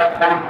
Gracias.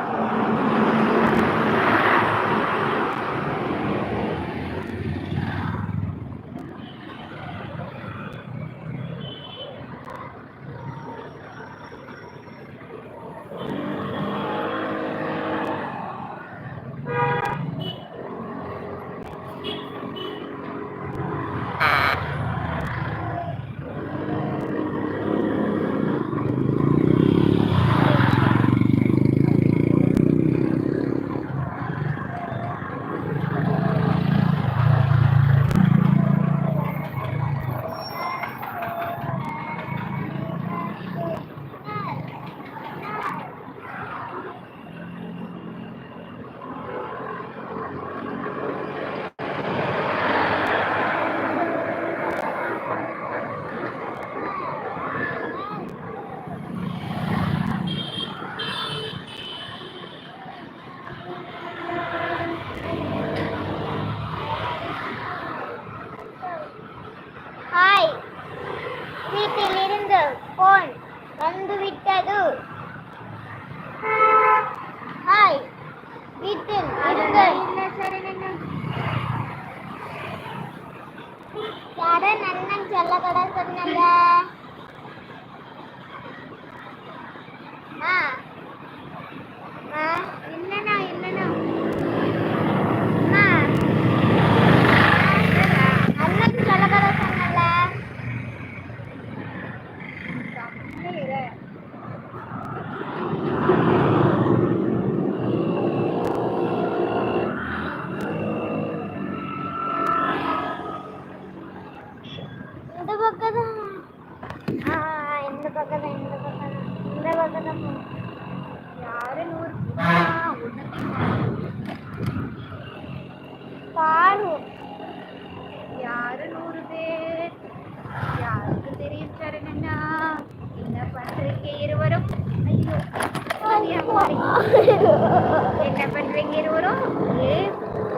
என்ன பண்றீங்க இருவரும்?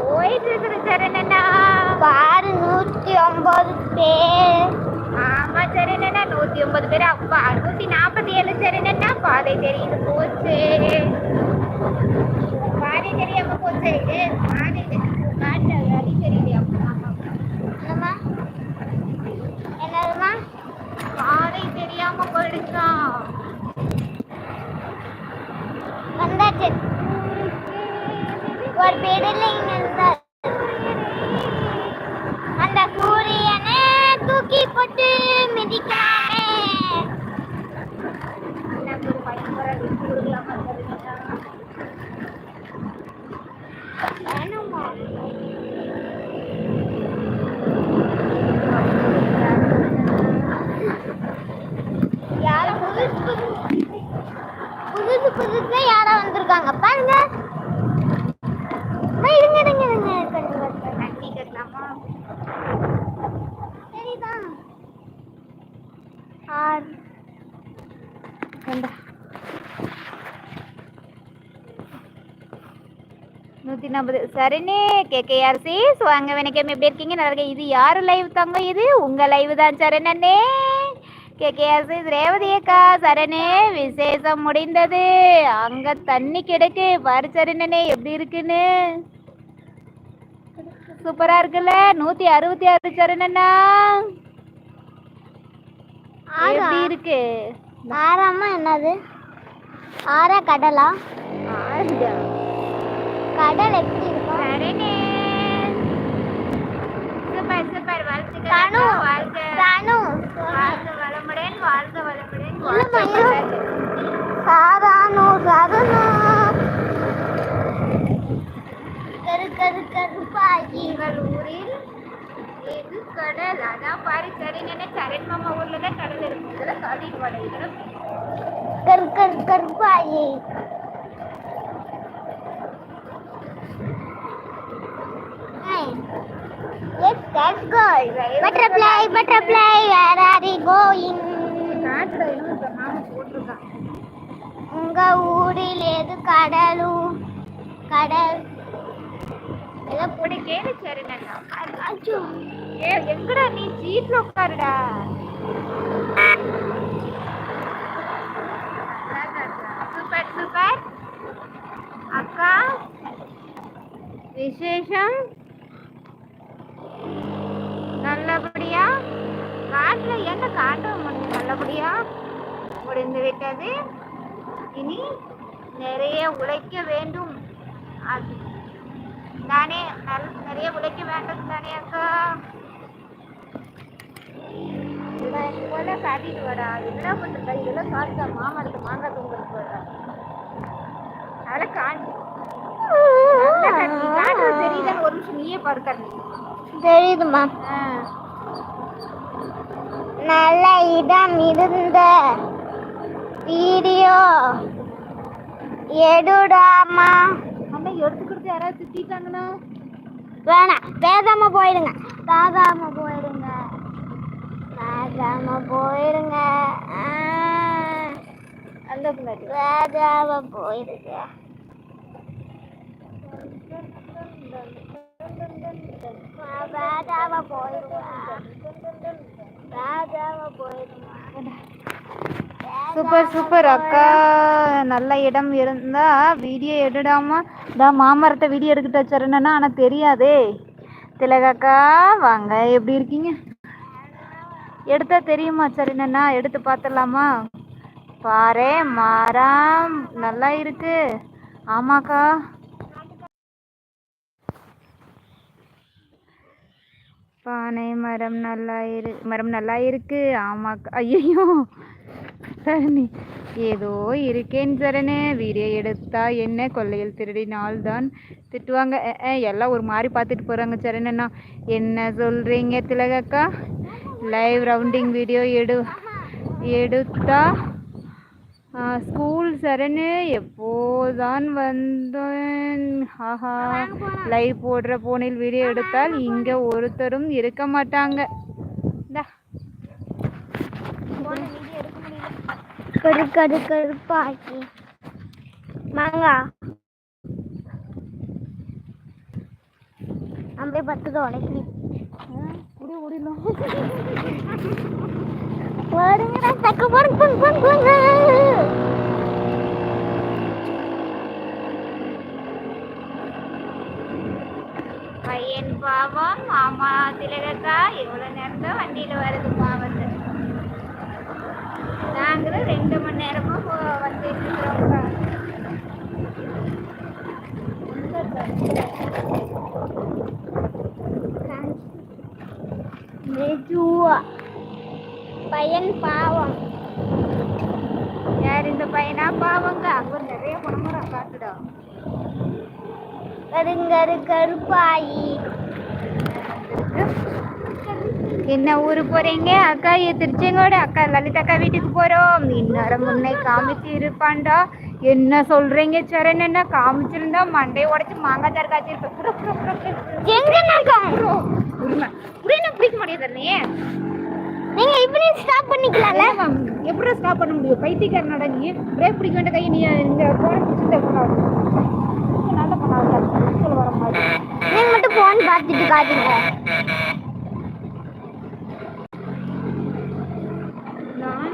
போயிட்டு இருக்கிற சரணண்ணா பாரு நூற்றி ஒன்பது பேர். ஆமா சரணண்ணா நூத்தி ஒன்பது பேர். அப்பா நூத்தி நாற்பத்தி ஏழு சரணண்ணா பாதை தெரியுது போச்சு. பாதை தெரியாம போச்சு பாதை வழி தெரியுது. அப்பா என்னதும்மா? பாதை தெரியாம போயிடுச்சான் வந்தாச்சு ஒரு பிடிலிங் நின்றார் அந்த சூரியனை தூக்கி போட்டு மிதிக்கிறார். நூத்தி நாற்பது சரிண்ணே கேகேஆர்சி வாங்க வணக்கம். எப்படி இருக்கீங்க? நல்லா இருக்கேன். இது யாரு லைவ் தங்க இது? உங்க லைவ் தான் சரணண்ணே கேகேஆர்சி ரேவதி அக்கா. சரணே விசேஷம் முடிந்தது. அங்க தண்ணி கிடக்கு. பாரு சரணனே எப்படி இருக்குன்னு. சூப்பரா இருக்குல்ல? நூத்தி அறுபத்தி ஆறு சரணண்ணா ஆறா? எப்படி இருக்கு? ஆறாமா என்னது? ஆறா கடலா? ஆறுதா கடல் எப்படி இருக்கும்? Super super. வாழ்த்துக்கள் வாழ்க தானு வாழ்க வளமுடன் வாழ்க வளமுடன். சாரானு சரணு கரு கரு கருப்பாகி. எங்கள் ஊரில் எது கடல்? அதான் பாரு சரண் என்ன சரண் மாமா ஊர்ல தான் கடல் இருக்கும். இதுல கடல் வடைகளும் கரு கரு கருப்பாகி. Let's go. Butterfly, butterfly, where are you going? ఊరి లేదు కడలు కడలు ఏదో ఎక్కడ నీ సీట్లో ఒక్కరుడా సూపర్ సూపర్ అక్క విశేషం எங்கடா நீ ஜீப்ல உட்காருடா சூப்பர் சூப்பர் நல்லபடியா? முடிந்து விட்டது. இனி நிறைய உழைக்க வேண்டும். அது தானே நல் நிறைய உழைக்க வேண்டும் தானே அக்கா? போல காட்டிட்டு வரா என்ன பண்றா இதெல்லாம் காட்டுதா மாமரத்து மாங்காய் தூங்குறது வரா அதெல்லாம் காட்டு காட்டு. தெரியுதான்னு ஒரு நிமிஷம் நீயே பாரு கண்ணு. தெரியுதுமா ஆ. நல்ல இடம் இருந்த வீடியோ எடுடாமா? அண்ணா எடுத்துக்கிறது யாராவது திட்டாங்கன்னா வேணாம் பேசாம போயிடுங்க. பேசாம போயிடுங்க. பேசாம போயிடுங்க. ஆ, அந்த பின்னாடி பேசாம போயிடுங்க. பேசாம போயிடுங்க. சூப்பர் சூப்பர் அக்கா. நல்ல இடம் இருந்தா வீடியோ எடுடாம தான் மாமரத்தை வீடியோ எடுக்கிட்டு வச்சிருந்தேன்னா ஆனால் தெரியாதே. திலகக்கா வாங்க. எப்படி இருக்கீங்க? எடுத்தா தெரியுமா சரிண்ணா எடுத்து பார்த்துடலாமா பாரு மரம் நல்லா இருக்கு. ஆமாக்கா. பானை மரம் நல்லா இரு மரம் நல்லா இருக்கு. ஆமாக்கா. ஐயோ சரணி. ஏதோ இருக்கேன் சரணு. வீடியோ எடுத்தா என்ன? கொள்ளையில் திருடினால் தான் திட்டுவாங்க எல்லாம் ஒரு மாதிரி பார்த்துட்டு போகிறாங்க சரணண்ணா. என்ன சொல்கிறீங்க திலகக்கா? லைவ் ரவுண்டிங் வீடியோ எடு எடுத்தா ஸ்கூல் சரணு எப்போதான் வந்தேன்? ஆஹா. லைவ் போடுற போனில் வீடியோ எடுத்தால் இங்கே ஒருத்தரும் இருக்க மாட்டாங்க. கரு கரு கருப்பாக்கி. மாங்கா. அப்படியே பத்து உடைக்கி வருங்கடா தக்க போடுங்க போங்க போங்க போங்க பையன் பாவம் மாமா திலகக்கா எவ்வளோ நேரம் தான் வண்டியில் வருது பாவத்து. நாங்களும் ரெண்டு மணி நேரமா போ- வந்துட்டு இருக்கிறோம்க்கா மெதுவா. பையன் பாவம். யார் இந்த பையனா? பாவங்க. அங்கே நிறைய பணமரம் காட்டுடா. கருங்கரு கருப்பாயி. என்ன ஊரு போறீங்க? அக்கா திருச்செங்கோடு. அக்கா லலிதாக்கா வீட்டுக்கு போறோம். இந்நேரம் முன்னை காமிச்சு இருப்பான்டா என்ன சொல்றீங்க? சரண் என்ன காமிச்சிருந்தா மண்டையை உடைச்சு மாங்காய் தார் காய்ச்சிருப்பேன். எங்க உரிமை உரிமை பிடிக்க முடியாது. நீங்க இப்படி ஸ்டாப் பண்ணிக்கலாம்ல? எப்படி ஸ்டாப் பண்ண முடியும்? பைத்தியக்காரனோட நீ. பிரேக் பிடிக்க வேண்டிய கை நீ இந்த போன பிடிச்சிருந்த நல்ல பண்ணாத வர மாதிரி. நீங்க மட்டும் போன் பார்த்துட்டு காட்டுங்க நான்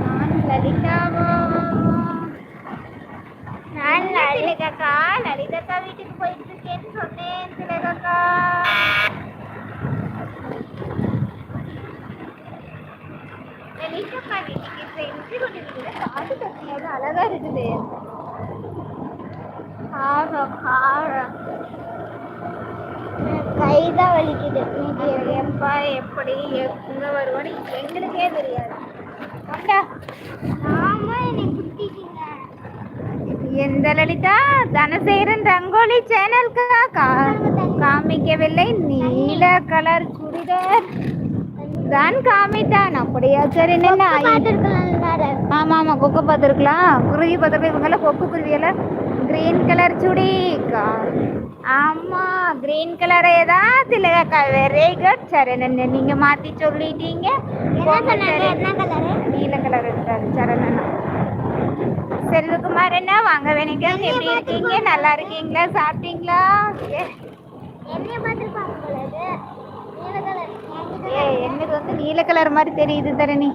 நான் லலிதாவா நான் திலகக்கா லலிதாக்கா வீட்டுக்கு போயிட்டு இருக்கேன்னு சொன்னேன் திலகக்கா லலிதாக்கா வீட்டுக்கு செஞ்சு கொண்டிருக்கிற காட்டு கட்டியாவது அழகா இருக்குது காரம் காரம் கைதான் வலிக்குது. இது எப்பா எப்படி எங்க வருவான்னு எங்களுக்கே தெரியாது. ஆமா என்னை குத்திட்டீங்க. எந்த லலிதா? தனசேரன் ரங்கோலி சேனலுக்கு காமிக்கவில்லை. நீல கலர் சுடிதார். தான் காமித்தான். அப்படியா சரி என்ன ஆமா ஆமா கொக்கு பார்த்துருக்கலாம். குருவி பார்த்துருக்கலாம் இவங்கெல்லாம் கொக்கு குருவியெல்லாம் கிரீன் கலர் கா- ஆமா கிரீன் கலரே தான் திலகக்கா வெரி குட் சரணன் நீங்க மாத்தி சொல்லிட்டீங்க. நீல கலர் இருக்காரு சரணன் செல்வகுமார் என்ன? வாங்க வணக்கம் எப்படி இருக்கீங்க? நல்லா இருக்கீங்களா? சாப்பிட்டீங்களா? என்னது வந்து நீல கலர் மாதிரி தெரியுது தரணி.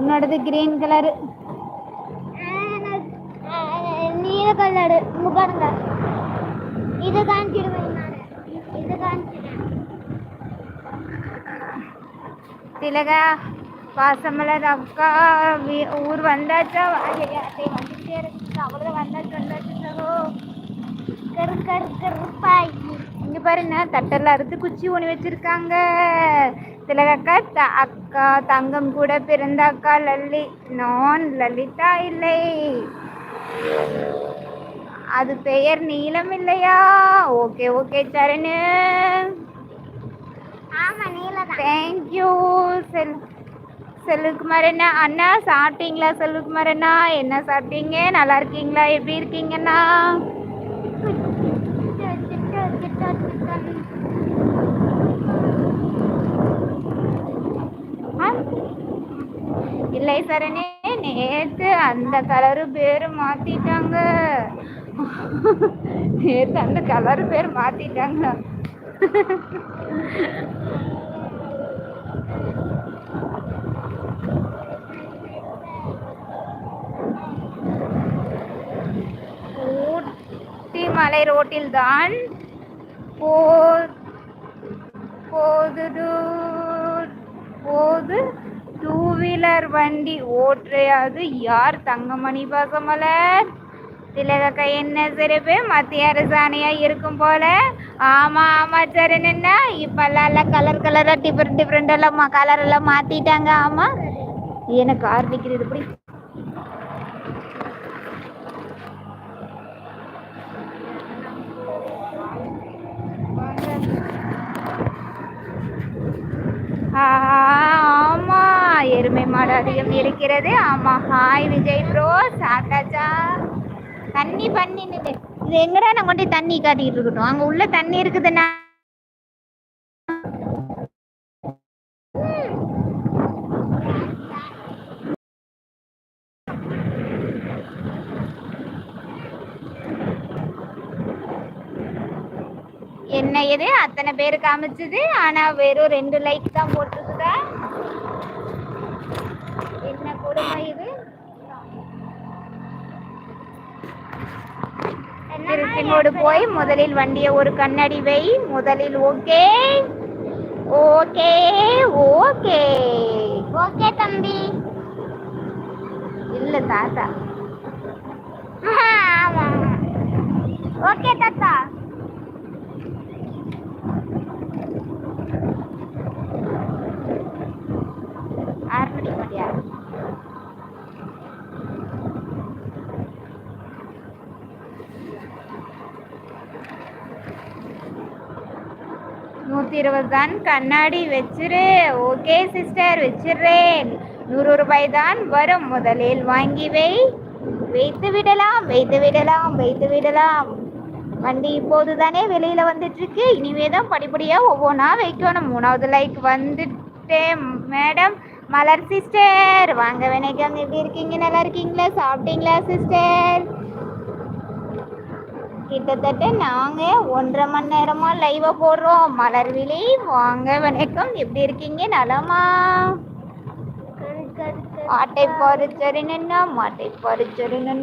உன்னோடது கிரீன் கலர் நீல கலர் பாருங்க. இதை காமிச்சிடுவேன் நான் இதை காமிச்சிட்டேன் திலகா பாசமலர் அக்கா ஊர் வந்தாச்சா? அத்தை வந்துட்டே இருக்கு. அவ்வளோ வந்தாச்சு வந்தாச்சு சகோ. கரு கரு கருப்பாய். இங்க பாருங்க தட்டெல்லாம் அறுத்து குச்சி ஒன்று வச்சிருக்காங்க. திலகக்கா த அக்கா தங்கம் கூட பிறந்த அக்கா லல்லி. நான் லலிதா இல்லை. அது பெயர் நீலம் இல்லையா? ஓகே ஓகே சரணு. தேங்க்யூ செல் செல்லுக்குமார் என்ன அண்ணா சாப்பிட்டீங்களா செல்லுக்குமார் அண்ணா என்ன சாப்பிட்டீங்க? நல்லா இருக்கீங்களா? எப்படி இருக்கீங்கண்ணா ஆ? இல்லை சரணே நேத்து அந்த கலரு பேரு மாத்திட்டாங்க. நேத்து அந்த கலரு பேர் மாத்திட்டாங்க. ஊட்டி மலை ரோட்டில் தான் போ போது போது டூ வீலர் வண்டி ஓட்டுறது யார் தங்கமணி பாசமலர்? திலகக்கா என்ன சிறப்பு மத்திய அரசாணையா இருக்கும் போல? ஆமா ஆமா சரணன்னா இப்பெல்லாம் எல்லாம் கலர் கலரா டிஃப்ரெண்ட் டிஃப்ரெண்ட் எல்லாம் கலர் எல்லாம் மாத்திட்டாங்க ஆமா. எனக்கு ஆரம்பிக்கிறது இப்படி? ஆஹா மாடு அதிகம் இருக்கிறது. ஆமா ஹாய் விஜய் ப்ரோ சாப்பிட்டாச்சா? தண்ணி பண்ணிட்டு இது எங்கடா நான் கொண்டு தண்ணி காட்டிட்டு இருக்கட்டும்? அங்க உள்ள தண்ணி இருக்குதுண்ணா என்ன எது அத்தனை பேர் காமிச்சது. ஆனா வெறும் ரெண்டு லைக் தான் போட்டிருக்குதா? கொடுமை இது திருச்செங்கோடு போய் முதலில் வண்டியை ஒரு கண்ணாடி வை முதலில் ஓகே ஓகே ஓகே ஓகே தம்பி இல்ல தாத்தா ஆமா ஓகே இருபது தான் கண்ணாடி வச்சிரு. ஓகே சிஸ்டர் வச்சிடுறேன் நூறு ரூபாய் தான் வரும். முதலில் வாங்கி வை. வைத்து விடலாம் வைத்து விடலாம் வைத்து விடலாம். வண்டி இப்போது தானே வெளியில வந்துட்டு இருக்கு இனிமே தான் படிப்படியா ஒவ்வொன்றா வைக்கணும். மூணாவது லைக் வந்துட்டேன். மேடம் மலர் சிஸ்டர் வாங்க வணக்கம் எப்படி இருக்கீங்க? நல்லா இருக்கீங்களா? சாப்பிட்டீங்களா சிஸ்டர் கிட்டத்தட்ட நாங்கள் ஒன்றரை மணி நேரமாக லைவாக போடுறோம். மலர் மலர்விழி வாங்க வணக்கம். எப்படி இருக்கீங்க? நலமா? ஆட்டை பறிச்சரினா மாட்டை பறிச்சரினா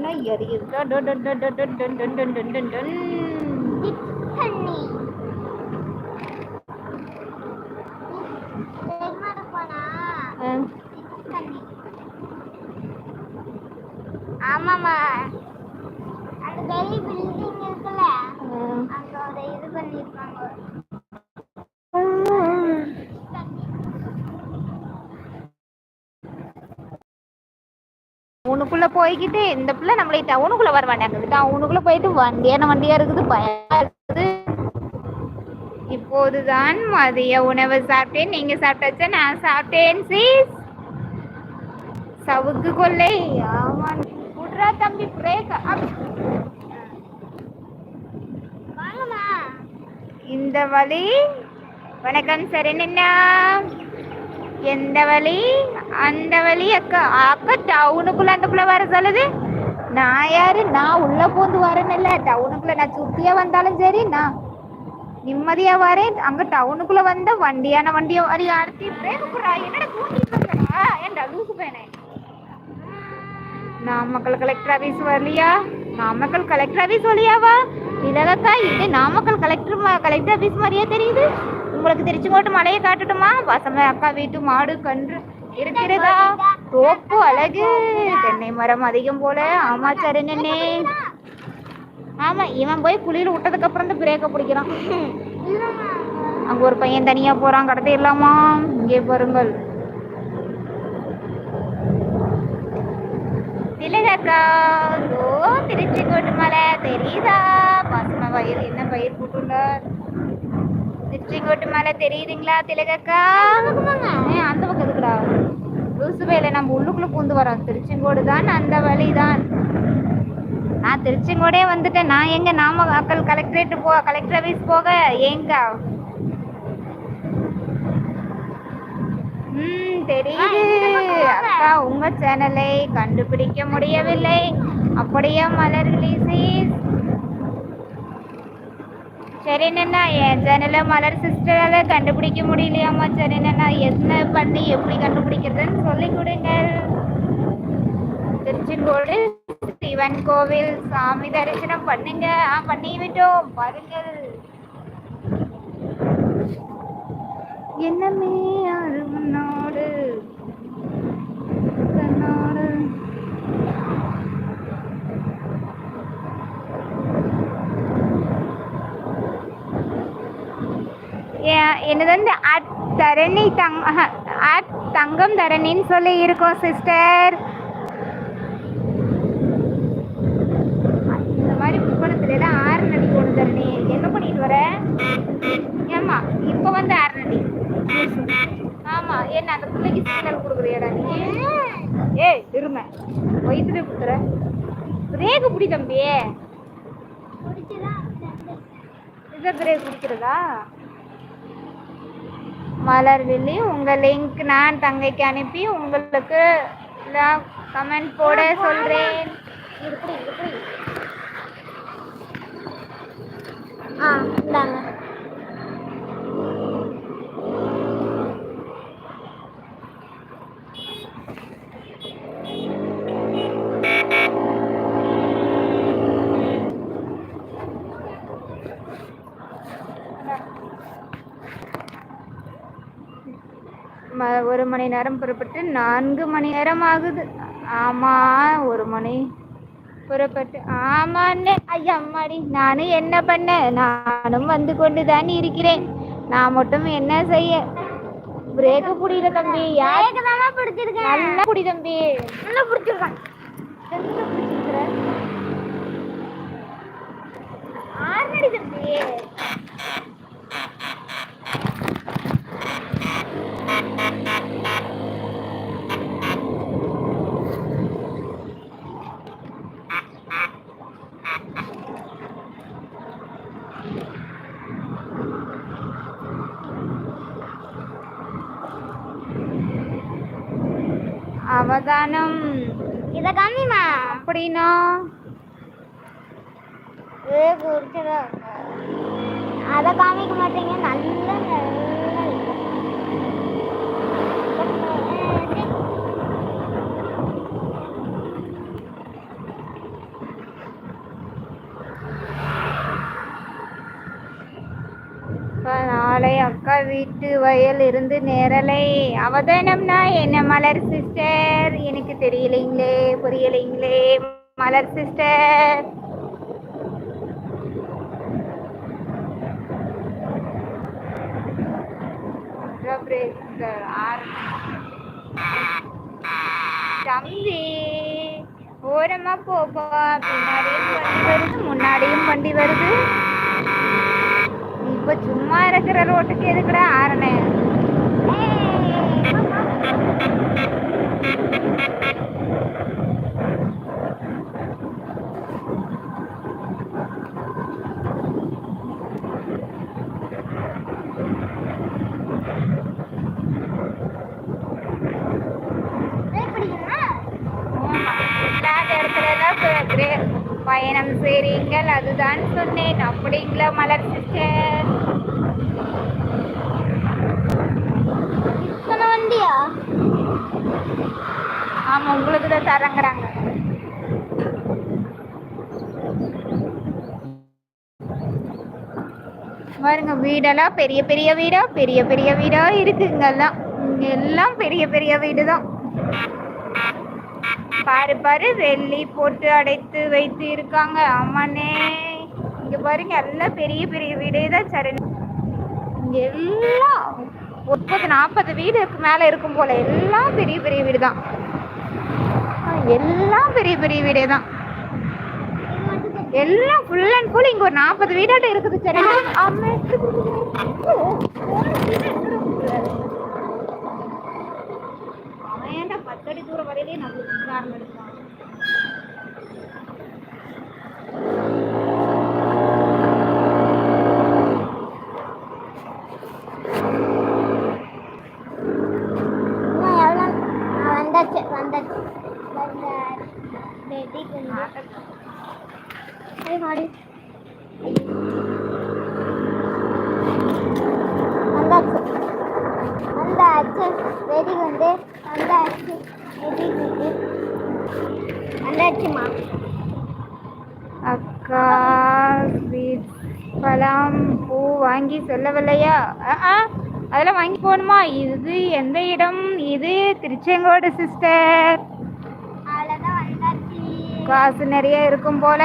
ஆமாமா அது வெளி பில்டிங் அதை இது பண்ணிருப்பாங்க உனக்குள்ள போய்கிட்டு இந்த பிள்ளை நம்மளை டவுனுக்குள்ள வர வேண்டாங்குது டவுனுக்குள்ள போயிட்டு வண்டியான வண்டியா இருக்குது? பயமா இருக்குது. இப்போதுதான் மதிய உணவு சாப்பிட்டேன். நீங்க சாப்பிட்டாச்சா? நான் சாப்பிட்டேன் சீஸ் சவுக்கு கொள்ளை. ஆமா விட்றா தம்பி பிரேக் வாங்கம்மா இந்த வழி. வணக்கம் சரணண்ணா எந்த வழி? அந்த வழி அக்கா அக்கா டவுனுக்குள்ள அந்த புள்ள வர சொல்லுது. நான் யாரு? நான் உள்ள போந்து வரேன்ல டவுனுக்குள்ள நான் சுத்தியா வந்தாலும் சரி நான் நிம்மதியா வரேன். அங்க டவுனுக்குள்ள வந்த வண்டியான வண்டிய வரி அடுத்து பிரேக் என்னடா கூட்டிட்டு ஏன்டா லூசு பேனே நாமக்கல் கலெக்டர் ஆபீஸ் வரலையா? நாமக்கல் கலெக்டர் ஆஃபீஸ் வழியாவா? திலகக்கா இது நாமக்கல் கலெக்டர் கலெக்டர் ஆஃபீஸ் மாதிரியே தெரியுது. உங்களுக்கு திருச்செங்கோட்டு மலையை காட்டட்டுமா? பசங்க அக்கா வீட்டு மாடு கன்று இருக்கிறதா? தோப்பு அழகு. தென்னை மரம் அதிகம் போல. ஆமா சரணனே ஆமா இவன் போய் குழியில் விட்டதுக்கு அப்புறம் தான் பிரேக்க பிடிக்கிறான். அங்க ஒரு பையன் தனியா போறான் கடத்த இல்லாமா இங்கே பாருங்கள். திலகக்கா ஓ திருச்செங்கோட்டு மலை தெரியுதா? பசுமை பயிர் என்ன பயிர் போட்டுள்ளார் திருச்செங்கோட்டு மலை தெரியுதுங்களா? திலகக்கா. அந்த பக்கம் இருக்குடா லூசு வேலை நம்ம உள்ளுக்குள்ள பூந்து வரோம் திருச்செங்கோடு தான் அந்த வழி தான் நான் திருச்செங்கோடே வந்துட்டேன் நான் எங்க நாமக்கல் கலெக்டரேட் போ கலெக்டர் ஆஃபீஸ் போக எங்க? தெரியுது அக்கா உங்க சேனலை கண்டுபிடிக்க முடியவில்லை. அப்படியே மலர் ரிலீசீஸ் சரி நன்னா என் சேனலை மலர் சிஸ்டரால கண்டுபிடிக்க முடியலையாம்மா? சரி நன்னா என்ன பண்ணி எப்படி கண்டுபிடிக்கிறதுன்னு சொல்லி கொடுங்க திருச்செங்கோடு சிவன் கோவில் சாமி தரிசனம் பண்ணுங்க. ஆ பண்ணி விட்டோம் பாருங்கள் என்னமே அருமனோடு தன்னோடு. ஏ- என்னது வந்து அட் தரணி தங் அட் தங்கம் தரணின்னு சொல்லி இருக்கோம் சிஸ்டர். இந்த மாதிரி புக்கணத்துல எல்லாம் ஆறு நடி கொண்டு தரணி. என்ன பண்ணிட்டு வர? ஏம்மா இப்போ வந்து ஆறு நடி ஆமா என்ன அந்த பிள்ளைக்கு சிக்னல் கொடுக்குறியாடா நீ. ஏய் இருமை வயிற்றுல கொடுத்துற. பிரேக்கு பிடி தம்பி. இதை பிரேக் குடிக்கிறதா? மலர் வில்லி உங்க லிங்க் நான் தங்கைக்கு அனுப்பி உங்களுக்கு கமெண்ட் போட இப்படி ஆ இந்தாங்க ம- ஒரு மணி நேரம் புறப்பட்டு நான்கு மணி நேரம் ஆகுது. ஆமா ஒரு மணி புறப்பட்டு. ஆமாண்ணே ஐயா அம்மாடி நானும் என்ன பண்ண? நானும் வந்து கொண்டு தான் இருக்கிறேன். நான் மட்டும் என்ன செய்ய? பிரேக்கு புடியில தம்பி. நல்லா புடி தம்பி. நல்லா பிடிச்சிருக்கேன் எங்க பிடிச்சிருக்கிற? ஆறுநடி தம்பி அவதானம் இத காமிமா அப்படின்னா அதை காமிக்க மாட்டீங்க நல்ல நல்ல இப்ப நாளை அக்கா வீட்டு இருந்து நேரலை. அவதானம்னா என்ன மலர் சிஸ்டர்? எனக்கு தெரியலைங்களே புரியலைங்களே மலர் சிஸ்டர். தம்பி ஓரமா போப்பா பின்னாடியும் வண்டி வருது முன்னாடியும் வண்டி வருது. இப்ப சும்மா இருக்கிற ரோட்டுக்கு எதுக்குடா ஆரணே பிடிக்குமா? பயணம் செய்கிறீங்கள் அதுதான் சொன்னேன். அப்படிங்களா மலர் சிஸ்டர்? இத்தனை வண்டியா? ஆமாம் உங்களுக்கு தான் தரங்குறாங்க. பாருங்க வீடெல்லாம் பெரிய பெரிய வீடா பெரிய பெரிய வீடா இருக்குங்கெல்லாம் எல்லாம் பெரிய பெரிய வீடு தான் பாரு பாரு வெள்ளி போட்டு அடைத்து வைத்து இருக்காங்க. ஆமாண்ணே இங்க பாருங்க எல்லாம் பெரிய பெரிய வீடே தான் சரி இங்க எல்லாம் முப்பது நாற்பது வீடுக்கு மேல இருக்கும் போல. எல்லாம் பெரிய பெரிய வீடு தான். எல்லாம் பெரிய பெரிய வீடே தான். எல்லாம் ஃபுல் அண்ட் ஃபுல் இங்க ஒரு நாற்பது வீடாட்ட இருக்குது சரி வேலையை தூரம் நம்மளுக்கு காரணம் இன்னும் எவ்வளோ ஆ, வந்தாச்சு வந்தாச்சு வந்தாச்சு ரெடி பண்ணி போய் மாடி வந்தாச்சு வந்தாச்சு வெடி வந்து வந்தாச்சு வெடி வந்து வந்தாச்சுமா அக்கா பழம் பூ வாங்கி சொல்லவில்லையா? அஹ், அதெல்லாம் வாங்கி போகணுமா? இது எந்த இடம்? இது திருச்செங்கோடு சிஸ்டர் காசு நிறைய இருக்கும் போல.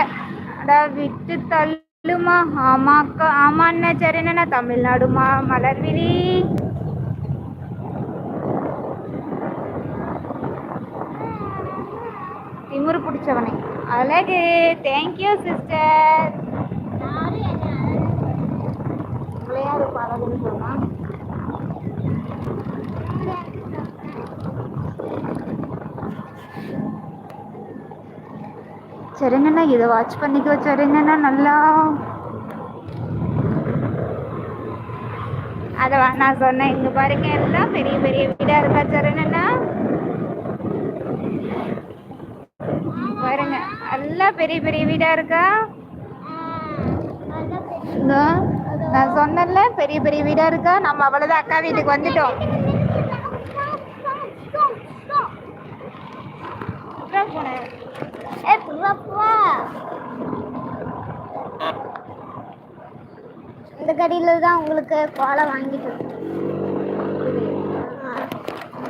அடா விட்டு தள்ளுமா? ஆமாக்கா ஆமாண்ணா சரிண்ணா தமிழ்நாடுமா மலர்விழி? திமுரு பிடிச்சவனை. அழகு. தேங்க்யூ சிஸ்டர் யாரும் விளையாடு அழகுன்னு சரிங்கண்ணா இதை வாட்ச் பண்ணிக்கோ சரிங்கண்ணா நல்லா. அதை நான் சொன்னேன். இங்க பாருங்க எல்லாம் பெரிய பெரிய வீடா இருக்கா சரிங்கண்ணா பாருங்க. எல்லாம் பெரிய பெரிய வீடா இருக்கா? நான் சொன்னல பெரிய பெரிய வீடா இருக்கா? நம்ம அவ்வளவுதான் அக்கா வீட்டுக்கு வந்துட்டோம். இந்த கடையில தான் உங்களுக்கு கோலை வாங்கிட்டு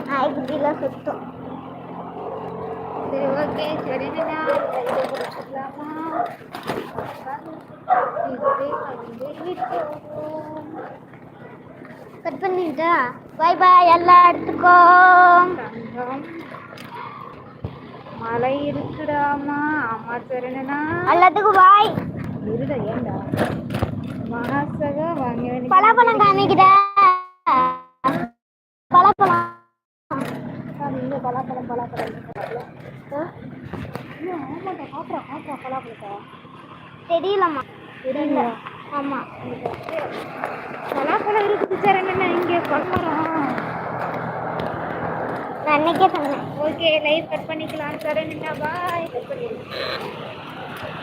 நாய்க்குட்டிலாம் சுத்தம். சரி ஓகே சரிங்கண்ணா விட்டோம். கட் பண்ணிட்டா பாய் பாய் எல்லா இடத்துக்கும் மழை இருக்குடாமா ஆமா சரிண்ணா எல்லாத்துக்கும் பாய் இருடா ஏண்டா மாசக வாங்க பலாப்பழம் காமிக்கிற பலாப்பழம் இங்க பலாப்பழம் பலாப்பழம் ஆமாண்டா காட்டுறா காட்டுறா பலாப்பழத்தை? தெரியலம்மா. தெரியல. ஆமா. பலாப்பழம் இருக்குது சரிண்ணா இங்கே கொள்மரம் நான் அன்னைக்கே சொன்னேன். ஓகே லைவ் கட் பண்ணிக்கலாம் சரணுண்ணா பாய் கட் பண்ணிடுங்க